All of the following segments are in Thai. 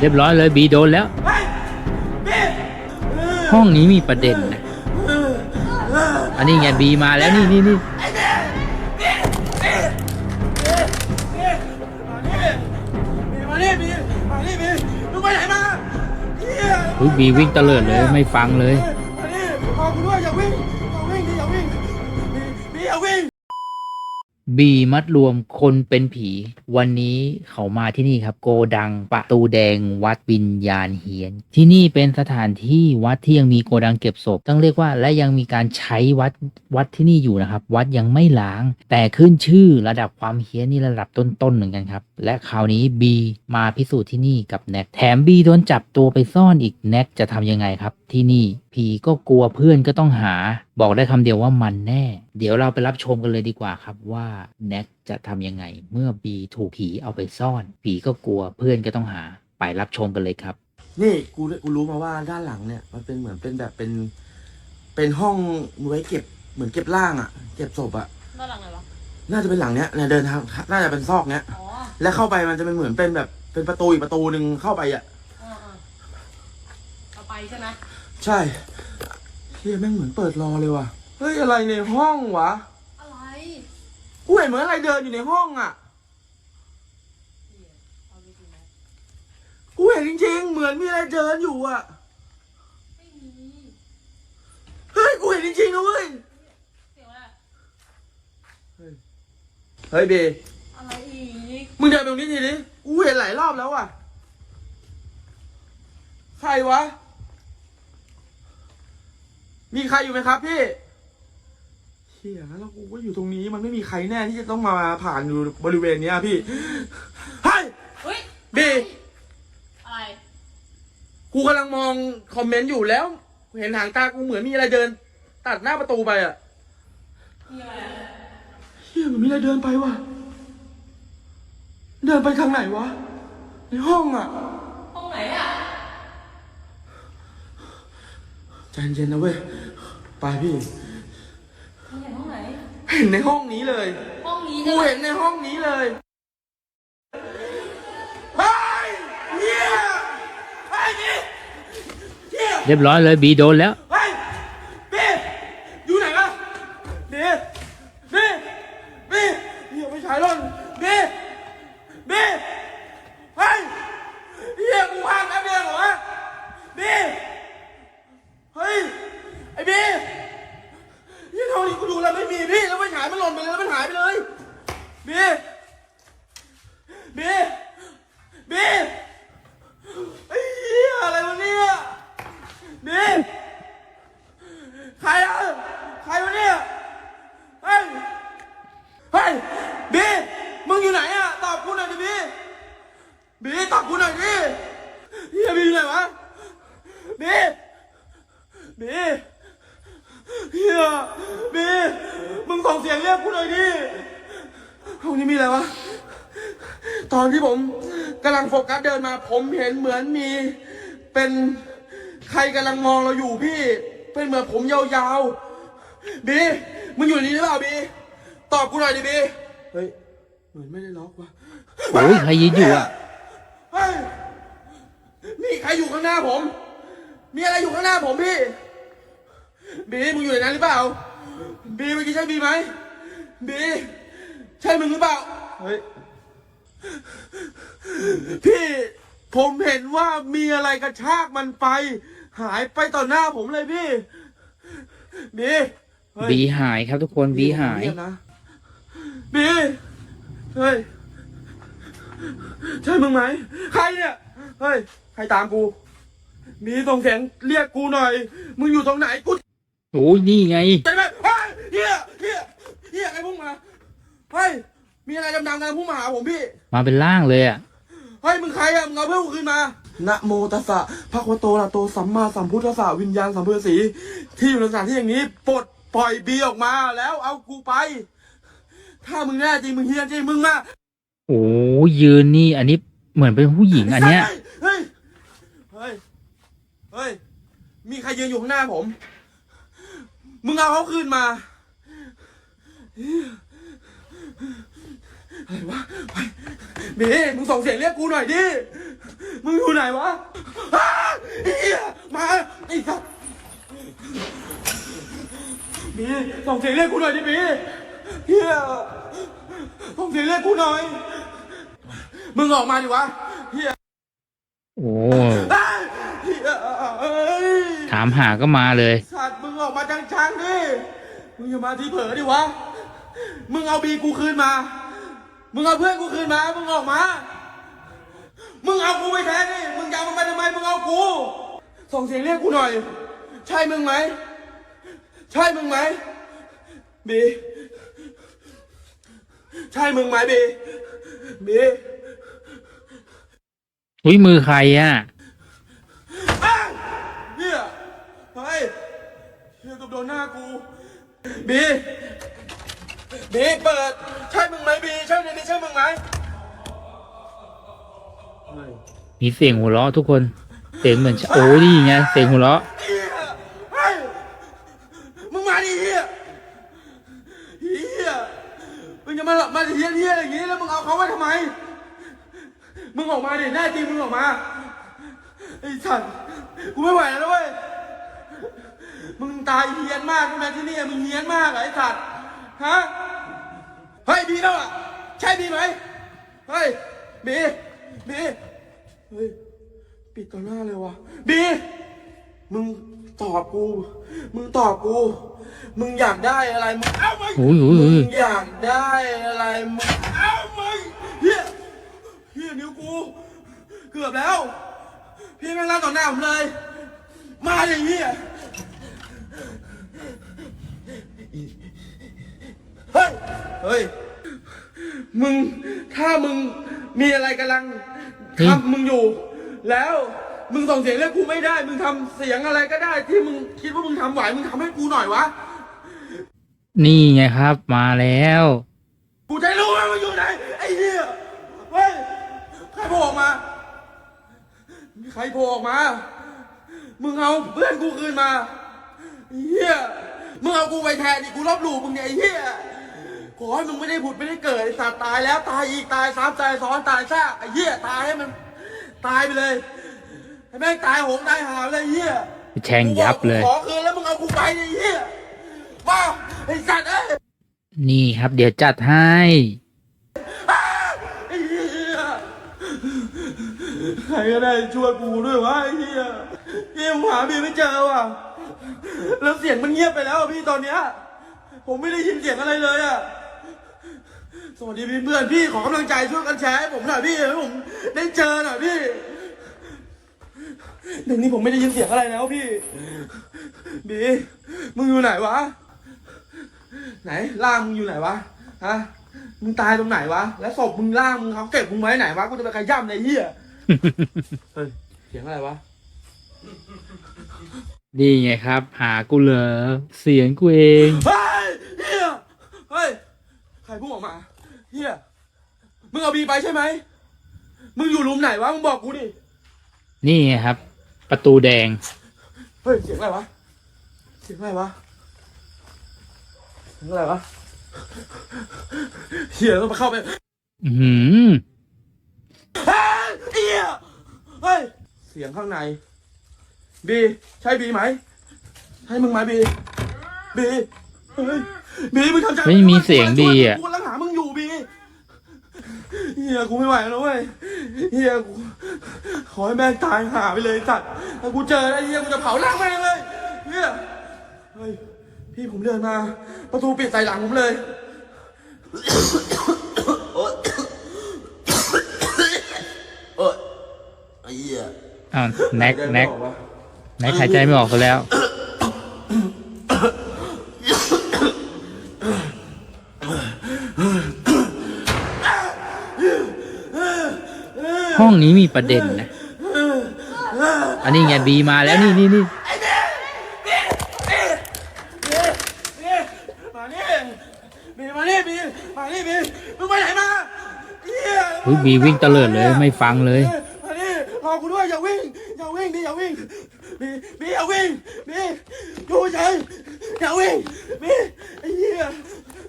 เรียบร้อยเลยบีโดนแล้ว ห้องนี้มีประเด็นนะอันนี้ไงบีมาแล้วนี่นี่นี่มานี่บีมานี่บีมึงไปไหนมาเฮียอุ๊ยบีวิ่งเตลิดเลยไม่ฟังเลยมานี่พอกูด้วยอย่าวิ่งอย่าวิ่งดิอย่าวิ่ง บีมัดรวมคนเป็นผี วันนี้เขามาที่นี่ครับ โกดังประตูแดงวัดวิญญาณเฮียน ที่นี่เป็นสถานที่วัดที่ยังมีโกดังเก็บศพต้องเรียกว่าและยังมีการใช้วัดวัดที่นี่อยู่นะครับ วัดยังไม่ล้าง แต่ขึ้นชื่อระดับความเฮี้ยนนี่ระดับต้นๆเหมือนกันครับ และคราวนี้บีมาพิสูจน์ที่นี่กับแน็กแถมบีโดนจับตัวไปซ่อนอีกแน็กจะทำยังไงครับ ที่นี่ผีก็กลัวเพื่อนก็ต้องหา บอกได้คำเดียวว่ามันแน่ เดี๋ยวเราไปรับชมกันเลยดีกว่าครับว่าแน็กจะทำยังไง เมื่อบีถูกผีเอาไปซ่อน ผีก็กลัวเพื่อนก็ต้องหาไปรับชมกันเลยครับ นี่กูกูรู้มาว่าด้านหลังเนี่ย มันเป็นเหมือนเป็นแบบเป็น เป็นห้องไว้เก็บเหมือนเก็บร่างอะเก็บศพอะด้านหลังไหนวะน่าจะเป็นหลังเนี้ยเนี่ยเดินทางน่าจะเป็นซอกเนี้ย อ๋อแล้วเข้าไปมันจะเป็นเหมือนเป็นแบบเป็นประตูอีกประตูหนึ่งเข้าไปอะเออเออเอาไปใช่ไหมใช่ เฮียแม่งเหมือนเปิดรอเลยว่ะ เฮ้ยอะไรในห้องวะ อะไรกูเห็นเหมือนอะไรเดินอยู่ในห้องอะเหี้ยเอาไปดูนะกูเห็นจริงๆ เหมือนมีอะไรเดินอยู่อะไม่มีเฮ้ยกูเห็นจริงๆนะเว้ย เสียงอะไรเฮ้ยเบอะไรอีกมึงเดินไปตรงนี้ทีนี้กูเห็นหลายรอบแล้วอะใครวะ มีใครอยู่ไหมครับพี่เฮียแล้วกูก็อยู่ตรงนี้มันไม่มีใครแน่ที่จะต้องมาผ่านอยู่บริเวณเนี้ยพี่เฮ้ยเฮ้ยบีอะไรกูกำลังมองคอมเมนต์อยู่แล้ว เห็นหางตากูเหมือนมีอะไรเดิน ตัดหน้าประตูไปอะมีอะไรอะเฮียมันมีอะไรเดินไปวะเดินไปทางไหนวะ ในห้องอะห้องไหนอะ ใจเย็นนะเว้ย ไปพี่ มึงเห็นห้องไหน เห็นในห้องนี้เลย ห้องนี้กูใช่ไหมเห็นในห้องนี้เลยเฮ้ยเฮียไอ้นี่เฮียเรียบร้อยเลยบีโดนแล้วเฮ้ยเบ้อยู่ไหนวะเบ้เบ้เบ้เฮียไม่ใช่หรอกเบ้เบ้เฮ้ยเฮียกูพลาดแป๊บเดียวเหรอวะเบ้เฮ้ยไอ้เบ้เฮียเท่านี้กูดูแล้วไม่มีพี่แล้วไม่หายมันหล่นไปเลยแล้วมันหายไปเลยเบ้เบ้เบ้ไอ้เหี้ยอะไรวะเนี่ยเบ้ ใครอะ ใครวะเนี่ย เฮ้ย เฮ้ยบีมึงอยู่ไห นอะตอบกูหน่อยดิบีบีตอบกูหน่อยดิเฮียบีอยู่ไหนวะบีบีเฮียบีมึงส่งเสียงเรียกกูหน่อยดิห้องนี้มีอะไรวะ ตอนที่ผมกำลังโฟกัสเดินมา ผมเห็นเหมือนมีเป็นใครกำลังมองเราอยู่พี่ เป็นเหมือนผมยาวๆบีมึงอยู่นนี้หรือเปล่าบีตอบกูหน่อยดิบีเฮ้ย เหมือนไม่ได้ล็อกว่ะโอ้ยใครยืนอยู่อะเฮ้ยมีใครอยู่ข้างหน้าผม มีอะไรอยู่ข้างหน้าผมพี่ บีมึงอยู่ในนั้นหรือเปล่า บีเมื่อกี้ใช่บีไหม บี ใช่มึงหรือเปล่า เฮ้ย พี่ผมเห็นว่ามีอะไรกระชากมันไป หายไปต่อหน้าผมเลยพี่ บีเฮ้ยบีหายครับทุกคนบีหาย เงีบนะบี เฮ้ย ใช่มึงไหม ใครเนี่ย เฮ้ย ใครตามกู มีส่งเสียงเรียกกูหน่อย มึงอยู่ตรงไหนกูโอ้ยนี่ไง ใจไหมเฮ้ยเฮียเฮียเฮียใครพุ่งมา เฮ้ย มีอะไรดำๆกันพุ่งมาหาผมพี่ มาเป็นร่างเลยอะ เฮ้ยมึงใครอะมึงเอาเพื่อนกูคืนมา นะโมตัสสะภะคะวะโตอะระหะโตสัมมาสัมพุทธัสสะวิญญาณสัมภเวสี ที่อยู่ในสถานที่อย่างนี้ปลดปล่อยบีออกมาแล้วเอากูไป ถ้ามึงแน่จริงมึงเฮียจริงมึงมาโอ้ยยืนนี่อันนี้เหมือนเป็นผู้หญิงอันเนี้ยเฮ้ยเฮ้ยเฮ้ยมีใครยืนอยู่ข้างหน้าผม มึงเอาเขาคืนมาเหี้ยอะไรวะไปบีมึงส่งเสียงเรียกกูหน่อยดิ มึงอยู่ไหนวะอ้าไอ้เหี้ยมาไอ้สัสบีส่งเสียงเรียกกูหน่อยดิบี เฮียส่งเสียงเรียกกูหน่อย มึงออกมาดิวะเฮียโอ้อ้าเฮียเอ้ยถามหาก็มาเลย สัตว์มึงออกมาจังๆดิ มึงอย่ามาที่เผลอดิวะ มึงเอาบีกูคืนมา มึงเอาเพื่อนกูคืนมา มึงออกมา มึงเอากูไปแทนดิ มึงจะเอามันไปทำไม มึงเอากู ส่งเสียงเรียกกูหน่อย ใช่มึงไหม ใช่มึงไหมบี ใช่มึงไหมบีบีอุ้ยมือใครอะอ้าวเฮียเฮ้ยเฮียกับโดนหน้ากูบีบีเปิด ใช่มึงไหมบีใช่ในนี้ใช่มึงไหมมีเสียงหัวเราะทุกคน เสียงเหมือนโอ้นี่ไงเสียงหัวเราะ เฮียเฮ้ยมึงมาดิเฮียเฮีย มึงจะมามาเฮียเฮียอย่างงี้แล้วมึงเอาเขาไว้ทำไม มึงออกมาดิแน่จริงมึงออกมาไอ้สัตว์กูไม่ไหวแล้วเว้ย มึงตายเฮียนมากใช่ไหมที่นี่มึงเฮียนมากเหรอไอ้สัตว์ฮะ เฮ้ยบีแล้วอะใช่บีไหมเฮ้ยบีบีเฮ้ยปิดต่อหน้าเลยวะบีมึง ตอบกู มึงตอบกู มึงอยากได้อะไร มึงเอาไหมโอ้ยโอ้ยโอ้ย มึงอยากได้อะไร มึงเอาไหมเฮียเฮียนิ้วกู เกือบแล้ว พี่แม่งเล่าต่อหน้าผมเลย มาอย่างเฮียเฮ้ย เฮ้ย มึง ถ้ามึงมีอะไรกำลังทำมึงอยู่ แล้ว มึงส่งเสียงเรียกกูไม่ได้ มึงทำเสียงอะไรก็ได้ ที่มึงคิดว่ามึงทำไหว มึงทำให้กูหน่อยวะ นี่ไงครับ มาแล้ว กูจะรู้ว่ามันอยู่ไหนไอ้เหี้ยเฮ้ยใครโผล่ออกมา มีใครโผล่ออกมา มึงเอาเพื่อนกูคืนมาไอ้เหี้ยมึงเอากูไปแทนดิกูลบหลู่มึงเนี่ยไอ้เหี้ยขอให้มึงไม่ได้ผุดไม่ได้เกิดไอ้สัตว์ตายแล้วตายอีกตายซ้ำตายซ้อนตายซากไอ้เหี้ยตายให้มัน ตายไปเลย ให้แม่งตายโหงตายหาไปเลยไอ้เหี้ยแช่งยับเลยกูบอกกูขอคืนแล้วมึงเอากูไปดิไอ้เหี้ยว้าไอ้สัตว์เอ้ยนี่ครับเดี๋ยวจัดให้ ไอ้เหี้ยใครก็ได้ช่วยกูด้วยวะไอ้เหี้ยพี่ผมหาพี่ไม่เจอว่ะแล้วเสียงมันเงียบไปแล้วอะพี่ตอนเนี้ยผมไม่ได้ยินเสียงอะไรเลยอะสวัสดีพี่เพื่อนพี่ขอกำลังใจช่วยกันแชร์ให้ผมหน่อยพี่ให้ผมได้เจอหน่อยพี่ เดี๋ยวนี้ผมไม่ได้ยินเสียงอะไรแล้วพี่ บี มึงอยู่ไหนวะ ไหนร่างมึงอยู่ไหนวะ ฮะ มึงตายตรงไหนวะ แล้วศพมึงร่างมึงเขาเก็บมึงไว้ไหนวะ กูจะไปขย่ำในเหี้ยเฮ้ย เสียงอะไรวะ นี่ไงครับ หากูเหรอเสียงกูเอง เฮ้ยเฮียเฮ้ย ใครพุ่งออกมาเฮียมึงเอาบีไปใช่ไหม มึงอยู่รูมไหนวะ มึงบอกกูดิ นี่ไงครับ ประตูแดง เฮ้ยเสียงอะไรวะ เสียงอะไรวะ เสียงอะไรวะเฮียต้องมาเข้าไปอือหือเฮ้ยเฮียเฮ้ย เสียงข้างใน บี ใช่บีไหม ใช่มึงไหมบี บี เฮ้ย บีมึงทำใจไม่มีเสียงดีอะ กูกำลังหามึงอยู่บี เฮียกูไม่ไหวแล้วเว้ยเฮียกูขอให้แม่งตายหาไปเลยสัตว์ถ้ากูเจอไอ้เฮียกูจะเผาร่างแม่งเลยเฮียเฮ้ยพี่ผมเดินมา ประตูปิดใส่หลังผมเลยไอ้เหี้ยอ้าวแน็กแน็กแน็กหายใจไม่ออกซะแล้ว ห้องนี้มีประเด็นนะ อันนี้ไงบีมาแล้วนี่นี่นี่มานี่บีมานี่บีมานี่บีมึงไปไหนมาเฮียบีวิ่งเตลิดเลยไม่ฟังเลยมานี่รอกูด้วยอย่าวิ่งอย่าวิ่งบีอย่าวิ่งบีบีอย่าวิ่งบีดูเฉยอย่าวิ่งบีไอ้เหี้ย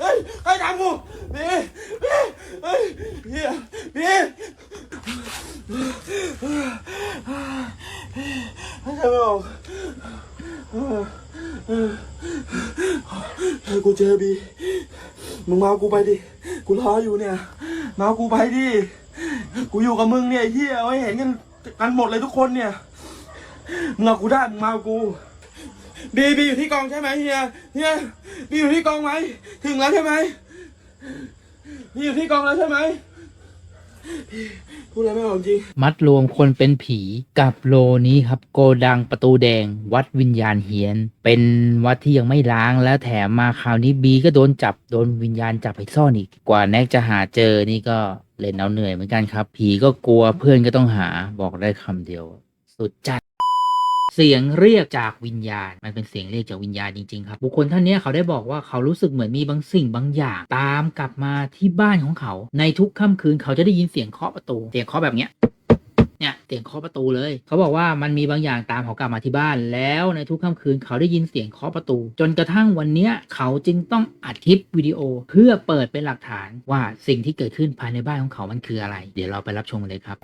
เฮ้ยใครทำกูบีบีเฮ้ยเฮียบีหายใจไม่ออกเฮ้กูเจอบีมึงมากูไปดิ กูรออยู่เนี่ย มากูไปดิ กูอยู่กับมึงเนี่ยเฮียไว้เห็นกันกันหมดเลยทุกคนเนี่ย มึงเอากูได้ มึงมากู บีบีอยู่ที่กองใช่ไหมเฮีย เฮีย บีอยู่ที่กองไหม ถึงแล้วใช่ไหมบีอยู่ที่กองแล้วใช่ไหมพูดอะไรไม่ออกจริง มัดรวมคนเป็นผีกับโลนี้ครับ โกดังประตูแดง วัดวิญญาณเฮียน เป็นวัดที่ยังไม่ล้างแล้วแถมมาคราวนี้บีก็โดนจับโดนวิญญาณจับไปซ่อนอีกกว่าแน็กจะหาเจอนี่ก็เล่นเอาเหนื่อยเหมือนกันครับ ผีก็กลัวเพื่อนก็ต้องหาบอกได้คำเดียว สุดจัด เสียงเรียกจากวิญญาณ มันเป็นเสียงเรียกจากวิญญาณจริงๆครับ บุคคลท่านนี้เขาได้บอกว่าเขารู้สึกเหมือนมีบางสิ่งบางอย่าง ตามกลับมาที่บ้านของเขา ในทุกค่ำคืนเขาจะได้ยินเสียงเคาะประตู เสียงเคาะแบบเนี้ยเนี่ยเสียงเคาะประตูเลย เขาบอกว่ามันมีบางอย่างตามเขากลับมาที่บ้าน แล้วในทุกค่ำคืนเขาได้ยินเสียงเคาะประตู จนกระทั่งวันเนี้ยเขาจึงต้องอัดคลิปวิดีโอ เพื่อเปิดเป็นหลักฐานว่าสิ่งที่เกิดขึ้นภายในบ้านของเขามันคืออะไร เดี๋ยวเราไปรับชมกันเลยครับ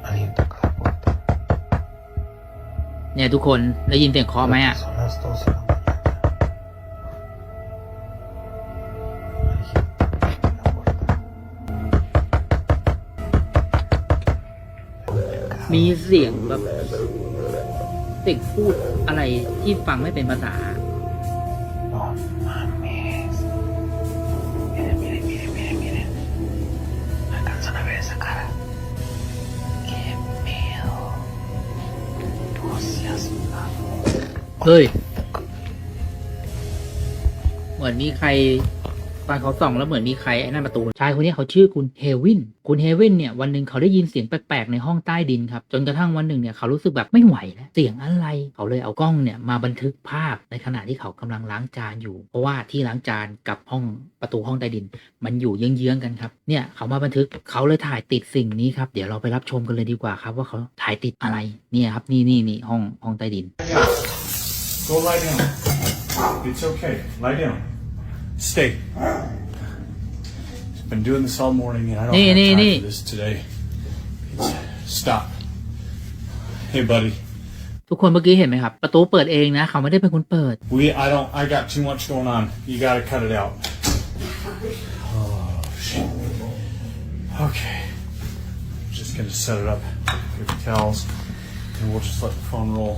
เนี่ยทุกคนได้ยินเสียงเคาะไหมอะมีเสียงแบบเสียงพูดอะไรที่ฟังไม่เป็นภาษา เฮ้ย เหมือนมีใครตอนเขาส่องแล้วเหมือนมีใครไอ้นั่นประตูชายคนนี้เขาชื่อคุณเฮวิน คุณเฮวินเนี่ยวันหนึ่งเขาได้ยินเสียงแปลกๆในห้องใต้ดินครับ จนกระทั่งวันหนึ่งเนี่ยเขารู้สึกแบบไม่ไหวแล้วเสียงอะไร เขาเลยเอากล้องเนี่ยมาบันทึกภาพในขณะที่เขากำลังล้างจานอยู่ เพราะว่าที่ล้างจานกับห้องประตูห้องใต้ดิน มันอยู่เยื้องๆกันครับ เนี่ยเขามาบันทึกเขาเลยถ่ายติดสิ่งนี้ครับเดี๋ยวเราไปรับชมกันเลยดีกว่าครับ ว่าเขาถ่ายติดอะไรเนี่ยครับนี่นี่นี่ห้องห้องใต้ดิน Go lie down. It's okay. Lie down. Stay. Been doing this all morning and I don't Nee, have nee, time nee. for this today. It's, stop. Hey, buddy. ทุกคนเมื่อกี้เห็นไหมครับ ประตูเปิดเองนะ เขาไม่ได้เป็นคนเปิด We, I don't, I got too much going on. You gotta cut it out. Oh, shit. Okay. Just gonna set it up. Get the towels and we'll just let the phone roll.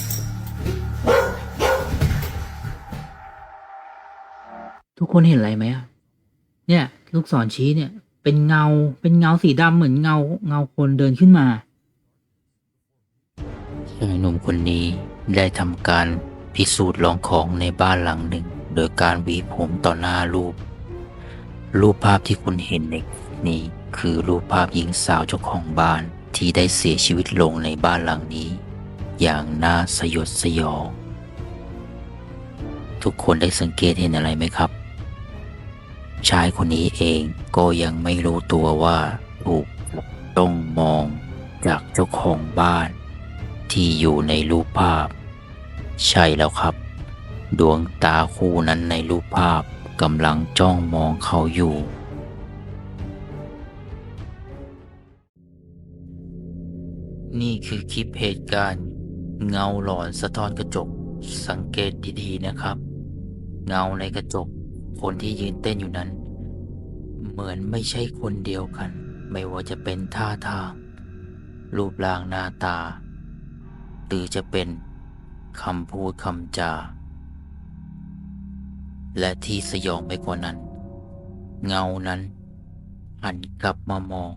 คนเห็นอะไรไหมอะเนี่ย ลูกศรชี้เนี่ย เป็นเงาเป็นเงาสีดำเหมือนเงาเงาคนเดินขึ้นมาชายหนุ่มคนนี้ได้ทำการพิสูจน์ลองของในบ้านหลังหนึ่ง โดยการหวีผมต่อหน้ารูป รูปภาพที่คุณเห็นในนี้คือรูปภาพหญิงสาวเจ้าของบ้านที่ได้เสียชีวิตลงในบ้านหลังนี้ อย่างน่าสยดสยอง ทุกคนได้สังเกตเห็นอะไรไหมครับ ชายคนนี้เองก็ยังไม่รู้ตัวว่าถูกต้องมองจากเจ้าของบ้าน ที่อยู่ในรูปภาพ ใช่แล้วครับ ดวงตาคู่นั้นในรูปภาพกำลังจ้องมองเขาอยู่ นี่คือคลิปเหตุการณ์ เงาหลอนสะท้อนกระจกสังเกตดีๆนะครับ เงาในกระจก คนที่ยืนเต้นอยู่นั้น เหมือนไม่ใช่คนเดียวกัน ไม่ว่าจะเป็นท่าทาง รูปร่างหน้าตา หรือจะเป็นคำพูดคำจา และที่สยองไปกว่านั้น เงานั้นหันกลับมามอง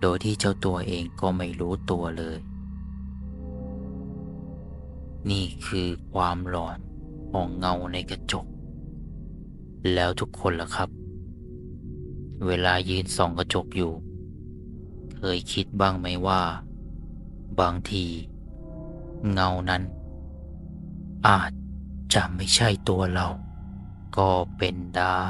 โดยที่เจ้าตัวเองก็ไม่รู้ตัวเลย นี่คือความหลอนของเงาในกระจก แล้วทุกคนล่ะครับ เวลายืนส่องกระจกอยู่ เคยคิดบ้างไหมว่า บางที เงานั้น อาจจะไม่ใช่ตัวเราก็เป็นได้